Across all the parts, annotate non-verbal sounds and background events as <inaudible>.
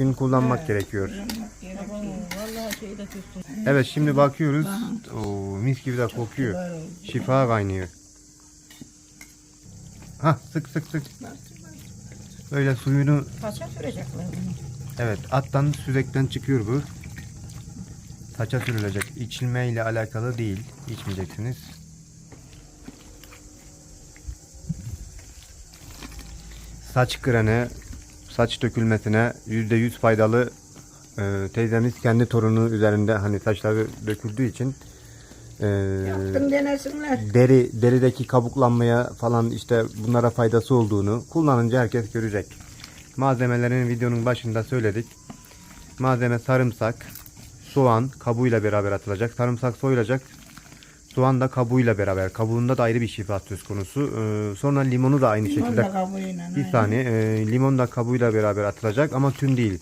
gün kullanmak gerekiyor. Vallahi şeyi de tutsun. Evet şimdi bakıyoruz. Oo, mis gibi de kokuyor. Şifa kaynıyor. Ha sık sık sık. Böyle suyunu Kaça sürecekler bunu? evet attan sürekten çıkıyor bu. Saça sürülecek. İçilme ile alakalı değil. İçmeyeceksiniz. Saç kırene, saç dökülmesine %100 faydalı e, teyzemiz kendi torunu üzerinde hani saçları döküldüğü için e, Yaptım denesinler. deri derideki kabuklanmaya falan işte bunlara faydası olduğunu kullanınca herkes görecek. Malzemelerin videonun başında söyledik. Malzeme sarımsak, soğan kabuğuyla beraber atılacak. Sarımsak soyulacak. Soğan da kabuğuyla beraber. Kabuğunda da ayrı bir şifa söz konusu. Ee, sonra limonu da aynı şekilde Onda kabuğuyla. bir saniye. e, limon da kabuğuyla beraber atılacak ama tüm değil.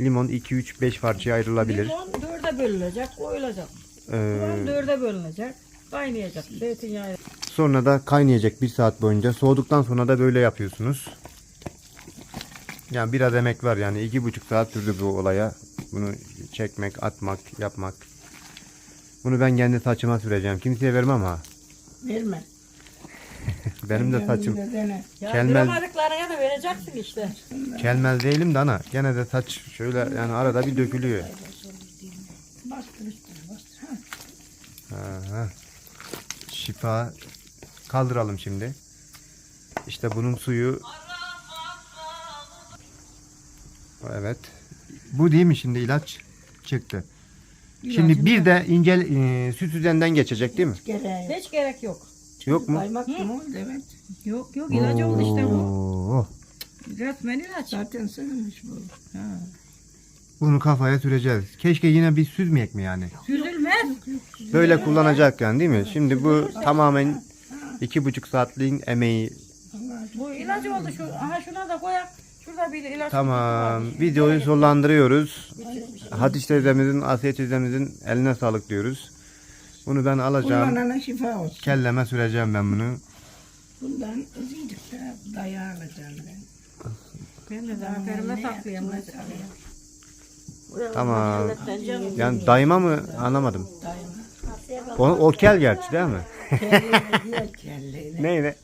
Limon 2 3 5 parçaya ayrılabilir. Limon dörde bölünecek, koyulacak. Ee, Soğan dörde bölünecek, kaynayacak. Zeytinyağı. Sonra da kaynayacak bir saat boyunca. Soğuduktan sonra da böyle yapıyorsunuz. Yani biraz emek var yani iki buçuk saat sürdü bu olaya. Bunu çekmek, atmak, yapmak. Bunu ben kendi saçıma süreceğim. Kimseye vermem ha. Verme. <laughs> Benim de saçım dene. Ya Kelmez- kıramadıklarına da vereceksin işte. kelmez değilim de ana. Gene de saç şöyle yani arada bir dökülüyor. Bastır üstüne bastır. Ha. Aha. Şifa kaldıralım şimdi. İşte bunun suyu Evet. Bu değil mi şimdi ilaç? Çıktı. Şimdi bir de ince e, süt üzerinden geçecek değil mi? Gereği. Hiç gerek yok. Yok mu? Kaymak gibi oldu evet. Yok yok ilacı oldu işte bu. Oo. Resmen ilaç. Zaten sığınmış bu. Bunu kafaya süreceğiz. Keşke yine bir süzmeyek mi yani? Süzülmez. Böyle kullanacakken değil mi? Şimdi bu tamamen iki buçuk saatliğin emeği. Bu ilacı oldu şu. Aha şuna da koyak. Şurada bir ilaç. Tamam. Videoyu sonlandırıyoruz. Hatice teyzemizin, Asiye teyzemizin eline sağlık diyoruz. Bunu ben alacağım. Kullanana şifa olsun. Kelleme süreceğim ben bunu. Bundan azıcık da dayağı alacağım ben. Ben de daha saklayayım. Tamam. Yani dayıma mı anlamadım. Dayağı. O, o kel gerçi değil mi? Kelleyle diğer kelleyle. <laughs> Neyle?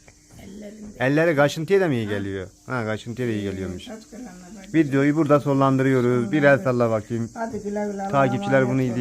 Ellerinde. Elleri kaşıntıya da mı iyi geliyor? Ha kaşıntıya da iyi geliyormuş. Bak. Videoyu burada sonlandırıyoruz. Bir el salla bakayım. Hadi güle güle. Allah'a Takipçiler emanet bunu olun. izleyecek.